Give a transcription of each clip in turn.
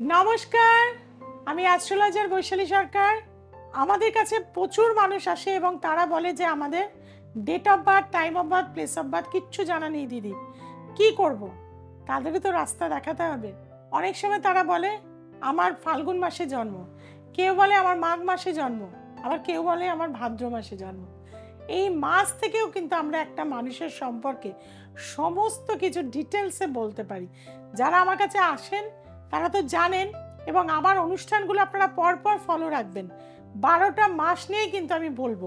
নমস্কার, আমি অ্যাস্ট্রোলজার বৈশালী সরকার। আমাদের কাছে প্রচুর মানুষ আসে এবং তারা বলে যে আমাদের date of birth time of birth place of birth কিচ্ছু জানা নেই দিদি। কি করব? তাদেরও তো রাস্তা দেখাতে হবে। অনেক সময় তারা বলে, আমার ফাল্গুন মাসে জন্ম। কেউ বলে, আমার মাঘ মাসে জন্ম। আবার কেউ বলে, আমার ভাদ্র মাসে জন্ম। এই মাস থেকেও কিন্তু আমরা একটা মানুষের সম্পর্কে সমস্ত কিছু ডিটেলসে বলতে পারি। যারা আমার কাছে আসেন তারা তো জানেন এবং আমার অনুষ্ঠানগুলো আপনারা পরপর ফলো রাখবেন। বারোটা মাস নিয়েই কিন্তু আমি বলব।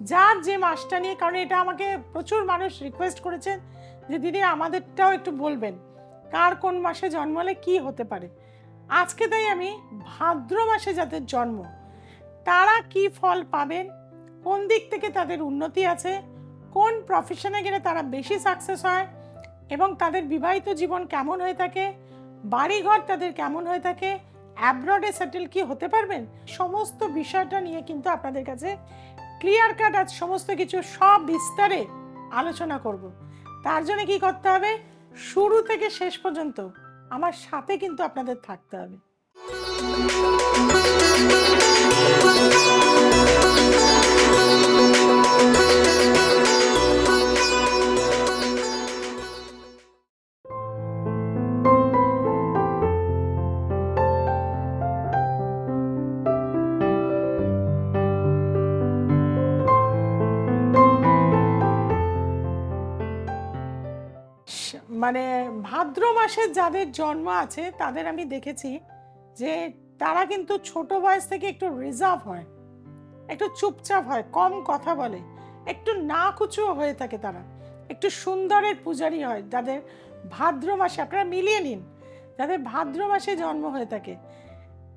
যার যে মাসটা নিয়ে, কারণ এটা আমাকে প্রচুর মানুষ রিকোয়েস্ট করেছেন যে, দিদি, আমাদেরটাও একটু বলবেন, কার কোন মাসে জন্মালে কি হতে পারে? আজকে তাই আমি ভাদ্র মাসে যাদের জন্ম, তারা কি ফল পাবেন, কোন দিক থেকে তাদের উন্নতি আছে, কোন প্রফেশনে গেলে তারা বেশি সাকসেস হয়, এবং তাদের বিবাহিত জীবন কেমন হয়ে থাকে বাড়িঘর তাদের কেমন হয়ে থাকে? অ্যাব্রডে সেটেল কি হতে পারবেন? সমস্ত বিষয়টা নিয়ে কিন্তু আপনাদের কাছে ক্লিয়ার কাট আজ সমস্ত কিছু সব বিস্তারে আলোচনা করব। তার জন্য কি করতে হবে? শুরু থেকে শেষ পর্যন্ত আমার সাথে কিন্তু আপনাদের থাকতে হবে। স- মানে ভাদ্র মাসে যাদের জন্ম আছে, তাদের আমি দেখেছি যে তারা কিন্তু ছোট বয়স থেকে একটু রিজার্ভ হয়, একটু চুপচাপ হয়, কম কথা বলে, একটু না কুচুও হয়ে থাকে তারা, একটু সুন্দরের পূজারি হয় যাদের ভাদ্র মাসে, আপনারা মিলিয়ে নিন, যাদের ভাদ্র মাসে জন্ম হয়ে থাকে,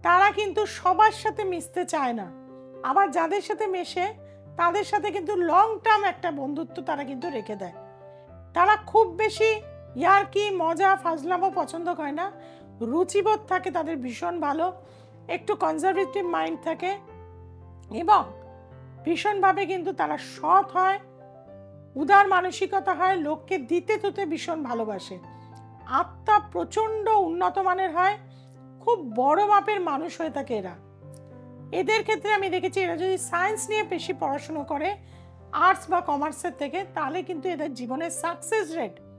তারা কিন্তু সবার সাথে মিশতে চায় না, আবার যাদের সাথে মেশে, তাদের সাথে কিন্তু লং টার্ম একটা বন্ধুত্ব তারা কিন্তু রেখে দেয়, তারা খুব বেশি ইয়ার্কি মজা ফাজলামো পছন্দ করে না? রুচিবোধ থাকে, তাদের ভীষণ ভালো। একটু কনজারভেটিভ মাইন্ড থাকে। এবং ভীষণভাবে কিন্তু তারা সৎ হয়, উদার মানসিকতা হয়, লোককে দিতে তুতে ভীষণ ভালোবাসে। আত্মা প্রচণ্ড উন্নত মানের হয়, খুব বড় মাপের মানুষ হয়ে থাকে এরা। এদের ক্ষেত্রে আমি দেখেছি, এরা যদি সায়েন্স নিয়ে বেশি পড়াশুনো করে আর্টস বা কমার্সের থেকে, তাহলে কিন্তু এদের জীবনের সাকসেস রেট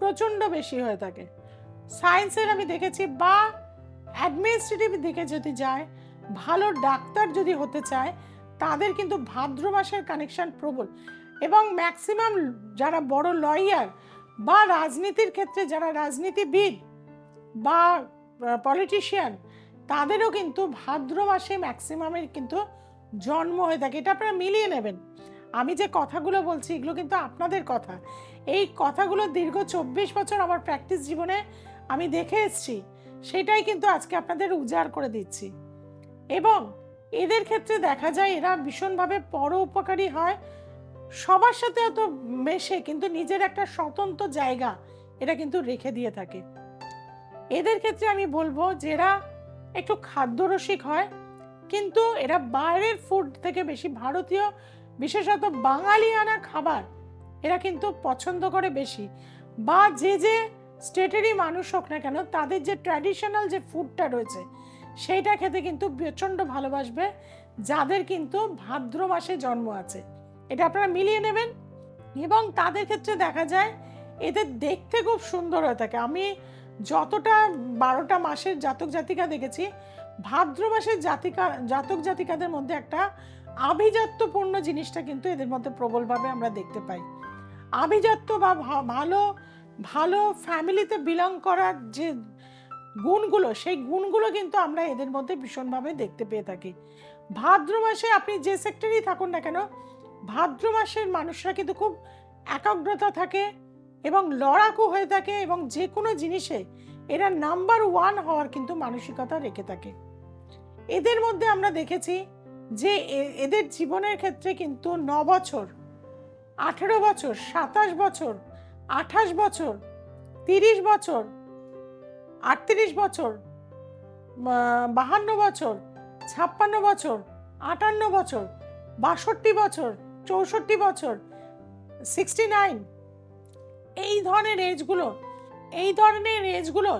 প্রচণ্ড বেশি হয়ে থাকে। সায়েন্সের আমি দেখেছি বা অ্যাডমিনিস্ট্রেটিভ দিকে যদি যায়, ভালো ডাক্তার যদি হতে চায়, তাদের কিন্তু ভাদ্র মাসের কানেকশন প্রবল। এবং ম্যাক্সিমাম যারা বড় লয়ার বা রাজনীতির ক্ষেত্রে যারা রাজনীতিবিদ বা পলিটিশিয়ান তাদেরও কিন্তু ভাদ্র মাসে ম্যাক্সিমামের কিন্তু জন্ম হয়ে থাকে। এটা আপনারা মিলিয়ে নেবেন। আমি যে কথাগুলো বলছি, এগুলো কিন্তু আপনাদের কথা। এই কথাগুলো দীর্ঘ চব্বিশ বছর আমার প্র্যাকটিস জীবনে আমি দেখে এসছি, সেটাই কিন্তু আজকে আপনাদের উজাড় করে দিচ্ছি। এবং এদের ক্ষেত্রে দেখা যায় এরা ভীষণভাবে পর উপকারী হয়, সবার সাথে অত মেশে কিন্তু নিজের একটা স্বতন্ত্র জায়গা এটা কিন্তু রেখে দিয়ে থাকে। এদের ক্ষেত্রে আমি বলব যে এরা একটু খাদ্যরসিক হয়, কিন্তু এরা বাইরের ফুড থেকে বেশি ভারতীয়, বিশেষত বাঙালিয়ানা খাবার এরা কিন্তু পছন্দ করে বেশি। বা যে যে স্টেটেরই মানুষ হোক না কেন, তাদের যে ট্র্যাডিশনাল যে ফুডটা রয়েছে, সেইটা খেতে কিন্তু প্রচণ্ড ভালোবাসবে, যাদের কিন্তু ভাদ্র মাসে জন্ম আছে। এটা আপনারা মিলিয়ে নেবেন এবং তাদের ক্ষেত্রে দেখা যায়, এদের দেখতে খুব সুন্দর হয়ে থাকে। আমি যতটা বারোটা মাসের জাতক জাতিকা দেখেছি, ভাদ্র মাসের জাতিকা, জাতক জাতিকাদের মধ্যে একটা আভিজাত্যপূর্ণ জিনিসটা কিন্তু এদের মধ্যে প্রবলভাবে আমরা দেখতে পাই। আভিজাত্য বা ভালো ভালো ফ্যামিলিতে বিলং করার যে গুণগুলো, সেই গুণগুলো কিন্তু আমরা এদের মধ্যে ভীষণভাবে দেখতে পেয়ে থাকি। ভাদ্র মাসে আপনি যে সেক্টরেই থাকুন না কেন, ভাদ্র মাসের মানুষরা কিন্তু খুব একাগ্রতা থাকে এবং লড়াকু হয়ে থাকে এবং যে কোনো জিনিসে এরা নাম্বার ওয়ান হওয়ার কিন্তু মানসিকতা রেখে থাকে। এদের মধ্যে আমরা দেখেছি যে এদের জীবনের ক্ষেত্রে কিন্তু ন বছর আঠেরো বছর, সাতাশ বছর, আঠাশ বছর, তিরিশ বছর, আটত্রিশ বছর বাহান্ন বছর, ছাপ্পান্ন বছর, আটান্ন বছর, বাষট্টি বছর, চৌষট্টি বছর সিক্সটি নাইন এই ধরনের এজগুলো এই ধরনের এজগুলো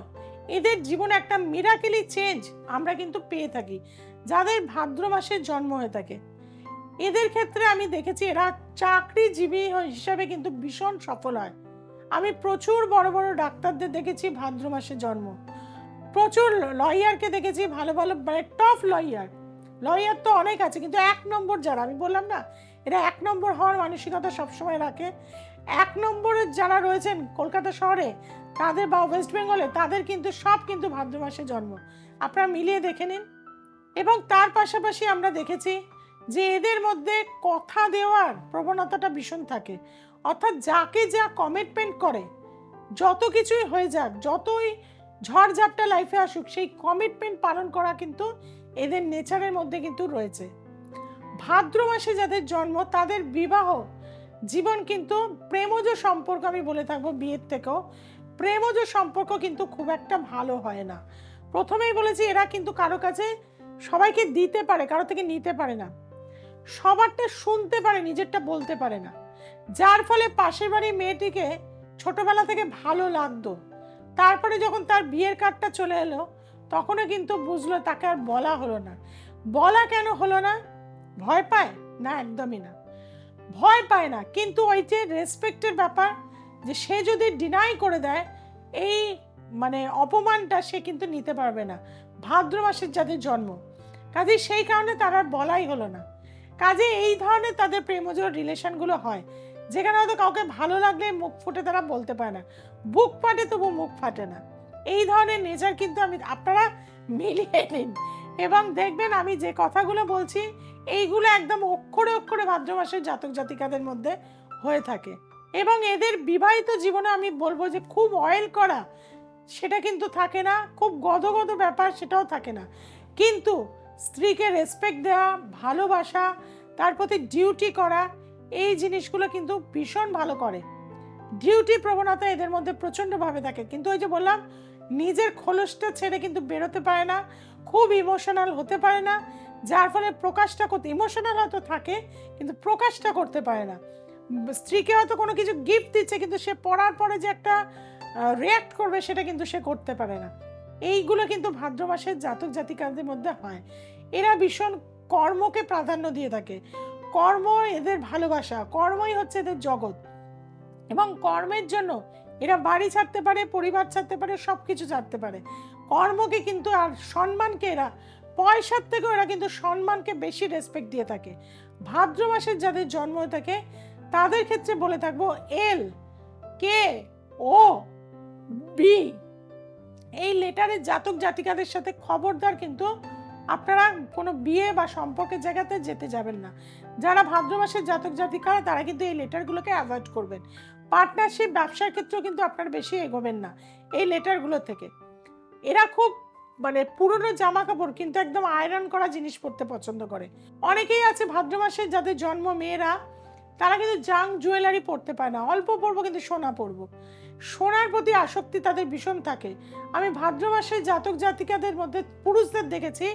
এদের জীবনে একটা মিরাকেলি চেঞ্জ আমরা কিন্তু পেয়ে থাকি, যাদের ভাদ্র মাসে জন্ম হয়ে থাকে। এদের ক্ষেত্রে আমি দেখেছি, এরা চাকরিজীবী হিসাবে কিন্তু ভীষণ সফল হয়। আমি প্রচুর বড় বড় ডাক্তারদের দেখেছি ভাদ্র মাসে জন্ম। প্রচুর লয়ারকে দেখেছি ভালো ভালো মানে টপ লয়ার লয়ার তো অনেক আছে, কিন্তু এক নম্বর যারা, আমি বললাম না, এরা এক নম্বর হওয়ার মানসিকতা সবসময় রাখে। এক নম্বরের যারা রয়েছেন কলকাতা শহরে, তাদের বা ওয়েস্ট বেঙ্গলে, তাদের কিন্তু সব কিন্তু ভাদ্র মাসে জন্ম। আপনারা মিলিয়ে দেখে নিন। এবং তার পাশাপাশি আমরা দেখেছি যে এদের মধ্যে কথা দেওয়ার প্রবণতাটা ভীষণ থাকে। অর্থাৎ যাকে যা কমিটমেন্ট করে, যত কিছুই হয়ে যাক, যতই ঝড়ঝাপটা লাইফে আসুক, সেই কমিটমেন্ট পালন করা কিন্তু এদের নেচারের মধ্যে কিন্তু রয়েছে। ভাদ্র মাসে যাদের জন্ম, তাদের বিবাহ, জীবন কিন্তু প্রেমজ সম্পর্ক আমি বলে থাকব বিয়ের থেকেও। প্রেমজ সম্পর্ক কিন্তু খুব একটা ভালো হয় না। প্রথমেই বলেছি, এরা কিন্তু কারও কাছে সবাইকে দিতে পারে, কারও থেকে নিতে পারে না। সবারটা শুনতে পারে, নিজেরটা বলতে পারে না। যার ফলে পাশের বাড়ির মেয়েটিকে ছোটবেলা থেকে ভালো লাগতো। তারপরে যখন তার বিয়ের কার্ডটা চলে এলো, তখনও কিন্তু বুঝলো তাকে আর বলা হলো না। বলা কেন হলো না? ভয় পায়? না, একদমই না। ভয় পায় না, কিন্তু ওই যে রেসপেক্টের ব্যাপার, যে সে যদি ডিনাই করে দেয়, এই মানে অপমানটা সে কিন্তু নিতে পারবে না। ভাদ্র মাসের যাদের জন্ম। কাজে সেই কারণে তার আর বলাই হলো না। কাজে এই ধরনের তাদের প্রেমজ রিলেশনগুলো হয়, যেখানে হয়তো কাউকে ভালো লাগলে মুখ ফুটে তারা বলতে পারে না। বুক ফাটে তবু মুখ ফাটে না। এই ধরনের নেচার কিন্তু আমি, আপনারা মিলিয়ে নিন। এবং দেখবেন আমি যে কথাগুলো বলছি, এইগুলো একদম অক্ষরে অক্ষরে ভাদ্র মাসের জাতক জাতিকাদের মধ্যে হয়ে থাকে। এবং এদের বিবাহিত জীবনে আমি বলব যে খুব অয়েল করা, সেটা কিন্তু থাকে না। খুব গদগদ ব্যাপার, সেটাও থাকে না। কিন্তু স্ত্রীকে রেসপেক্ট দেওয়া, ভালোবাসা, তার প্রতি ডিউটি করা, এই জিনিসগুলো কিন্তু ভীষণ ভালো করে। ডিউটি প্রবণতা এদের মধ্যে প্রচণ্ডভাবে থাকে। কিন্তু ওই যে বললাম, নিজের খোলসটা ছেড়ে কিন্তু বেরোতে পারে না, খুব ইমোশনাল হতে পারে না, যার ফলে প্রকাশটা করতে ইমোশনাল হয়তো থাকে, কিন্তু প্রকাশটা করতে পারে না। স্ত্রীকে হয়তো কোনো কিছু গিফট দিচ্ছে, কিন্তু সে পড়ার পরে যে একটা রিয়াক্ট করবে, সেটা কিন্তু সে করতে পারে না। এইগুলো কিন্তু ভাদ্র মাসের জাতক জাতিকাদের মধ্যে হয়। এরা ভীষণ কর্মকে প্রাধান্য দিয়ে থাকে। কর্ম এদের ভালোবাসা, কর্মই হচ্ছে এদের জগৎ। এবং কর্মের জন্য এরা বাড়ি ছাড়তে পারে, পরিবার ছাড়তে পারে সব কিছু ছাড়তে পারে। কর্মকে কিন্তু আর সম্মানকে এরা, পয়সার থেকেও এরা কিন্তু সম্মানকে বেশি রেসপেক্ট দিয়ে থাকে। ভাদ্র মাসের যাদের জন্ম থাকে, তাদের ক্ষেত্রে বলে থাকব এল, কে, ও, বি এই লেটারের জাতক জাতিকাদের সাথে খবরদার কিন্তু আপনারা কোনো বিয়ে বা সম্পর্কের জায়গাতে যেতে যাবেন না। যারা ভাদ্র মাসের জাতক জাতিকা, তারা কিন্তু এই লেটারগুলোকে অ্যাভয়েড করবেন। পার্টনারশিপ ব্যবসার ক্ষেত্রেও কিন্তু আপনারা বেশি এগোবেন না এই লেটারগুলো থেকে। এরা খুব মানে পুরনো জামা কাপড় কিন্তু একদম আয়রন করা জিনিস পরতে পছন্দ করে। অনেকেই আছে ভাদ্র মাসে যাদের জন্ম মেয়েরা, তারা কিন্তু জাং জুয়েলারি পরতে পায় না। অল্প পরবো কিন্তু সোনা পরবো। সোনার প্রতি আসক্তি তাদের ভীষণ থাকে। আমি ভাদ্র মাসে জাতক জাতিকাদের মধ্যে পুরুষদের দেখেছি,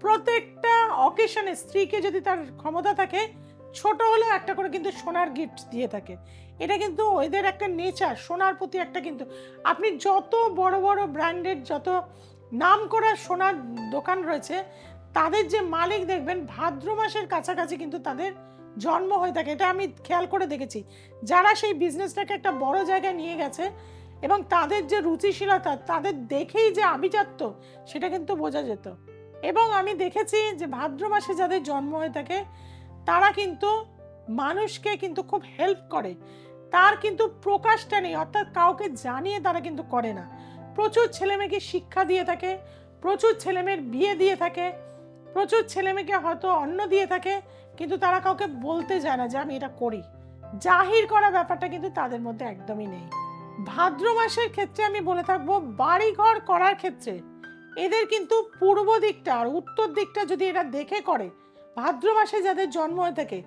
প্রত্যেকটা অকেশনে স্ত্রীকে যদি তার ক্ষমতা থাকে, ছোট হলেও একটা করে কিন্তু সোনার গিফট দিয়ে থাকে। এটা কিন্তু এদের একটা নেচার সোনার প্রতি একটা কিন্তু। আপনি যত বড় বড় ব্র্যান্ডেড যত নাম করা সোনার দোকান রয়েছে, তাদের যে মালিক দেখবেন ভাদ্র মাসের কাছাকাছি কিন্তু তাদের জন্ম হয়ে থাকে, এটা আমি খেয়াল করে দেখেছি। যারা সেই বিজনেসটাকে একটা বড় জায়গায় নিয়ে গেছে এবং তাদের যে রুচিশীলতা, তাদের দেখেই যে আভিজাত্য, সেটা কিন্তু বোঝা যেত। এবং আমি দেখেছি যে ভাদ্র মাসে যাদের জন্ম হয়ে থাকে, তারা কিন্তু মানুষকে কিন্তু খুব হেল্প করে। তার কিন্তু প্রকাশটা নেই, অর্থাৎ কাউকে জানিয়ে তারা কিন্তু করে না। প্রচুর ছেলেমেয়েকে শিক্ষা দিয়ে থাকে, প্রচুর ছেলেমেয়ের বিয়ে দিয়ে থাকে প্রচুর ছেলেমেয়েকে হয়তো অন্ন দিয়ে থাকে, কিন্তু তারা কাউকে বলতে যায় না যে আমি এটা করি। জাহির করা ব্যাপারটা কিন্তু তাদের মধ্যে একদমই নেই। ভাদ্র মাসের ক্ষেত্রে আমি বলে থাকব বাড়িঘর করার ক্ষেত্রে এদের কিন্তু পূর্ব দিকটা আর উত্তর দিকটা যদি এরা দেখে করে, ভাদ্র মাসে যাদের জন্ম হয়ে থাকে,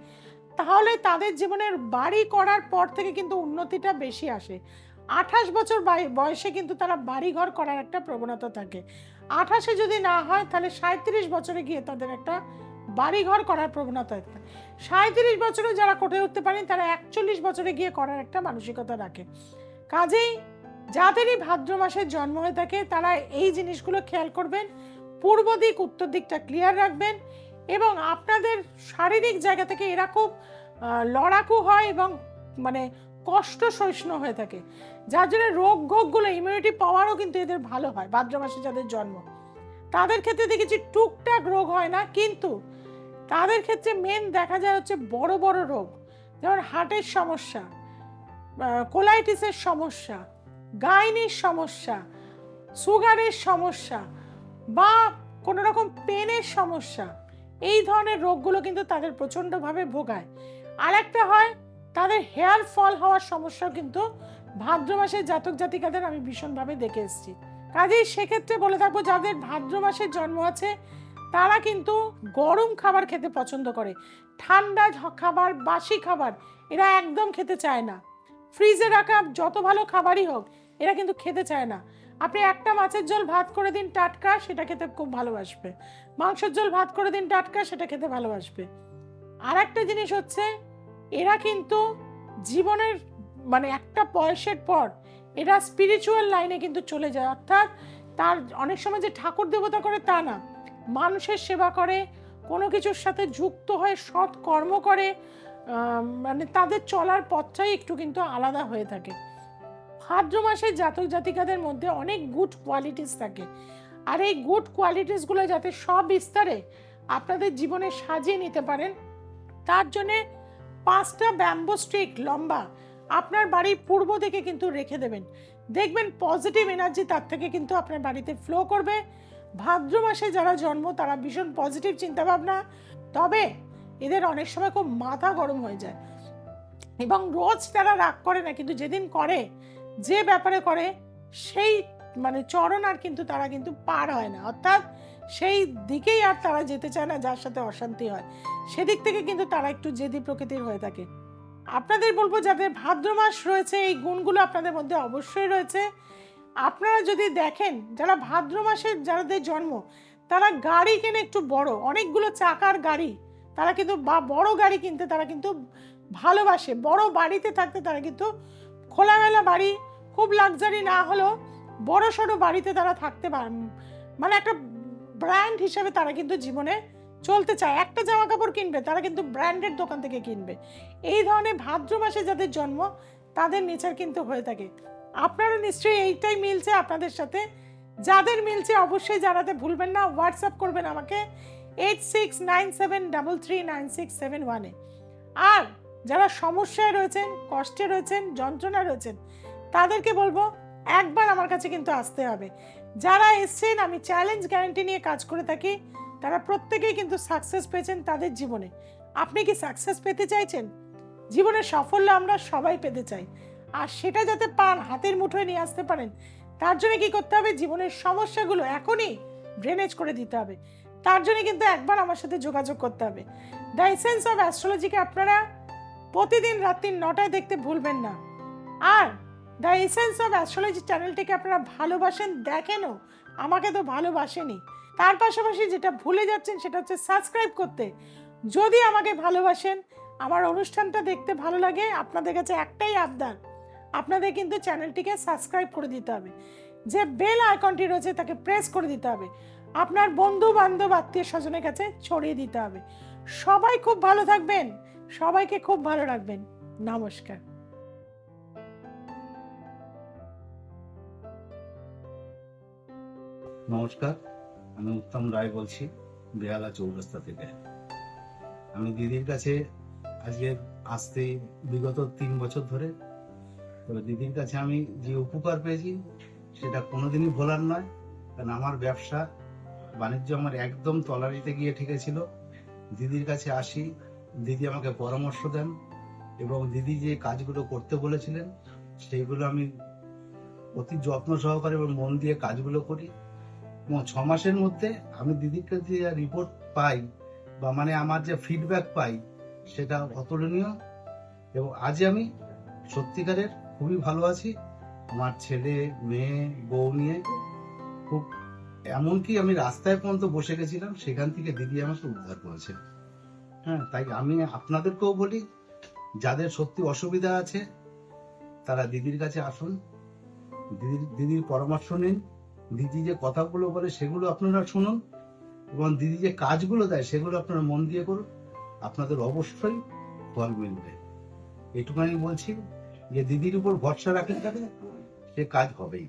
তাহলে তাদের জীবনের বাড়ি করার পর থেকে কিন্তু উন্নতিটা বেশি আসে। আঠাশ বছর বয়সে কিন্তু তারা বাড়িঘর করার একটা প্রবণতা থাকে। আঠাশে যদি না হয়, তাহলে সাঁত্রিশ বছরে গিয়ে তাদের একটা বাড়ি ঘর করার প্রবণতা থাকে সাঁত্রিশ বছরে যারা করে উঠতে পারেন, তারা একচল্লিশ বছরে গিয়ে করার একটা মানসিকতা রাখে। কাজেই যাদেরই ভাদ্র মাসের জন্ম হয়ে থাকে, তারা এই জিনিসগুলো খেয়াল করবেন, পূর্ব দিক, উত্তর দিকটা ক্লিয়ার রাখবেন এবং আপনাদের শারীরিক জায়গা থেকে এরা খুব লড়াকু হয় এবং মানে কষ্ট সহিষ্ণু হয়ে থাকে। যার জন্য রোগ গোগগুলো ইমিউনিটি পাওয়ারও কিন্তু এদের ভালো হয় ভাদ্র মাসে যাদের জন্ম। তাদের ক্ষেত্রে দেখেছি টুকটাক রোগ হয় না, কিন্তু তাদের ক্ষেত্রে মেন দেখা যায় হচ্ছে বড় বড় রোগ। যেমন হার্টের সমস্যা কোলাইটিসের সমস্যা, গাইনির সমস্যা, সুগারের সমস্যা বা কোনো রকম পেনের সমস্যা, এই ধরনের রোগগুলো কিন্তু তাদের প্রচণ্ডভাবে ভোগায়। আর একটা হয় তাদের হেয়ার ফল হওয়ার সমস্যাও কিন্তু ভাদ্র মাসের জাতক জাতিকাদের আমি ভীষণভাবে দেখে এসেছি। কাজেই সেক্ষেত্রে বলে থাকব, যাদের ভাদ্র মাসের জন্ম আছে, তারা কিন্তু গরম খাবার খেতে পছন্দ করে। ঠান্ডা খাবার, বাসি খাবার, এরা একদম খেতে চায় না। ফ্রিজে রাখা যত ভালো খাবারই হোক, এরা কিন্তু খেতে চায় না। আপনি একটা মাছের ঝোল ভাত করে দিন টাটকা, সেটা খেতে খুব ভালোবাসবে। মাংসের ঝোল ভাত করে দিন টাটকা, সেটা খেতে ভালোবাসবে। আর একটা জিনিস হচ্ছে এরা কিন্তু জীবনের মানে একটা বয়সের পর এরা স্পিরিচুয়াল লাইনে কিন্তু চলে যায়। অর্থাৎ তার অনেক সময় যে ঠাকুর দেবতা করে তা না। মানুষের সেবা করে, কোনো কিছুর সাথে যুক্ত হয়ে সৎ কর্ম করে মানে তাদের চলার পথটাই একটু কিন্তু আলাদা হয়ে থাকে। ভাদ্র মাসের জাতক জাতিকাদের মধ্যে অনেক গুড কোয়ালিটিস থাকে। আর এই গুড কোয়ালিটিসগুলো যাতে সব বিস্তারে আপনাদের জীবনে সাজিয়ে নিতে পারেন, তার জন্যে পাঁচটা ব্যাম্বো স্টিক লম্বা আপনার বাড়ির পূর্ব দিকে কিন্তু রেখে দেবেন। দেখবেন পজিটিভ এনার্জি তার থেকে কিন্তু আপনার বাড়িতে ফ্লো করবে। ভাদ্র মাসে যারা জন্ম, তারা ভীষণ পজিটিভ চিন্তাভাবনা। তবে এদের অনেক সময় খুব মাথা গরম হয়ে যায়। এবং রোজ তারা রাগ করে না, কিন্তু যেদিন করে, যে ব্যাপারে করে, সেই মানে চরণ আর কিন্তু তারা কিন্তু পার হয় না। অর্থাৎ সেই দিকেই আর তারা যেতে চায় না, যার সাথে অশান্তি হয়। সেদিক থেকে কিন্তু তারা একটু জেদি প্রকৃতির হয়ে থাকে। আপনাদের বলব, যাদের ভাদ্র মাস রয়েছে, এই গুণগুলো আপনাদের মধ্যে অবশ্যই রয়েছে। আপনারা যদি দেখেন, যারা ভাদ্র মাসের যাদের জন্ম, তারা গাড়ি কেনে একটু বড়। অনেকগুলো চাকার গাড়ি। তারা কিন্তু, বা বড় গাড়ি কিনতে তারা কিন্তু ভালোবাসে। বড় বাড়িতে থাকতে তারা কিন্তু খোলামেলা বাড়ি, খুব লাক্সারি না হলেও বড় সড়ো বাড়িতে তারা থাকতে পারে মানে একটা ব্র্যান্ড হিসাবে তারা কিন্তু জীবনে চলতে চায়। একটা জামা কাপড় কিনবে, তারা কিন্তু ব্র্যান্ডেড দোকান থেকে কিনবে। এই ধরনের ভাদ্র মাসে যাদের জন্ম, তাদের নেচার কিন্তু হয়ে থাকে। আপনারা নিশ্চয়ই এইটাই মিলছে আপনাদের সাথে। যাদের মিলছে অবশ্যই জানাতে ভুলবেন না। হোয়াটসঅ্যাপ করবেন আমাকে eight six nine seven double three nine six seven ওয়ানে আর যারা সমস্যায় রয়েছেন, কষ্টে রয়েছেন যন্ত্রণা রয়েছেন, তাদেরকে বলব, একবার আমার কাছে কিন্তু আসতে হবে। যারা এসছেন, আমি চ্যালেঞ্জ গ্যারান্টি নিয়ে কাজ করে থাকি, তারা প্রত্যেকেই কিন্তু সাকসেস পেয়েছেন তাদের জীবনে। আপনি কি সাকসেস পেতে চাইছেন? জীবনের সাফল্য আমরা সবাই পেতে চাই। আর সেটা যাতে পান, হাতের মুঠোয় নিয়ে আসতে পারেন, তার জন্য কি করতে হবে? জীবনের সমস্যাগুলো এখনই ড্রেনেজ করে দিতে হবে। তার জন্য কিন্তু একবার আমার সাথে যোগাযোগ করতে হবে। দ্য এসেন্স অফ অ্যাস্ট্রোলজিকে আপনারা প্রতিদিন রাত্রি নটায় দেখতে ভুলবেন না। আর দ্য এসেন্স অফ অ্যাস্ট্রোলজি চ্যানেলটিকে আপনারা ভালোবাসেন দেখেনও আমাকে তো ভালোবাসেনি। তার পাশাপাশি যেটা ভুলে যাচ্ছেন সেটা হচ্ছে সাবস্ক্রাইব করতে। যদি আমাকে ভালোবাসেন, আমার অনুষ্ঠানটা দেখতে ভালো লাগে, আপনাদের কাছে একটাই আবদার, আপনাদের কিন্তু চ্যানেলটিকে সাবস্ক্রাইব করে দিতে হবে। যে বেল আইকনটি রয়েছে তাকে প্রেস করে দিতে হবে। আপনার বন্ধু বান্ধব আত্মীয় স্বজনের কাছে ছড়িয়ে দিতে হবে। সবাই খুব ভালো থাকবেন, সবাইকে খুব ভালো রাখবেন। নমস্কার। নমস্কার, আমি উত্তম রায় বলছি, বেহালা চৌরাস্তা থেকে। আমি দিদির কাছে আজকে আসতে বিগত তিন বছর ধরে, তবে দিদির কাছে আমি যে উপকার পেয়েছি, সেটা কোনোদিনই ভোলার নয়, কারণ আমার ব্যবসা বাণিজ্য আমার একদম তলারিতে গিয়ে ঠেকেছিল। দিদির কাছে আসি, দিদি আমাকে পরামর্শ দেন, এবং দিদি যে কাজগুলো করতে বলেছিলেন, সেইগুলো আমি অতি যত্ন সহকারে এবং মন দিয়ে কাজগুলো করি। ছ মাসের মধ্যে আমি দিদির কাছে যে রিপোর্ট পাই বা মানে আমার যে ফিডব্যাক পাই, সেটা অতুলনীয় এবং আজ আমি সত্যিকারের খুবই ভালো আছি। আমার ছেলে, মেয়ে, বউ নিয়ে খুব এমনকি আমি রাস্তায় পর্যন্ত বসে গেছিলাম, সেখান থেকে দিদি আমাকে উদ্ধার করেছে। হ্যাঁ তাই আমি আপনাদেরকেও বলি, যাদের সত্যি অসুবিধা আছে, তারা দিদির কাছে আসুন। দিদির দিদির পরামর্শ নিন। দিদি যে কথাগুলো বলে সেগুলো আপনারা শুনুন এবং দিদি যে কাজগুলো দেয় সেগুলো আপনারা মন দিয়ে করুন। আপনাদের অবশ্যই ফল মিলবে। এটুখানি বলছি যে দিদির উপর ভরসা রাখেন যাবে সে কাজ হবেই।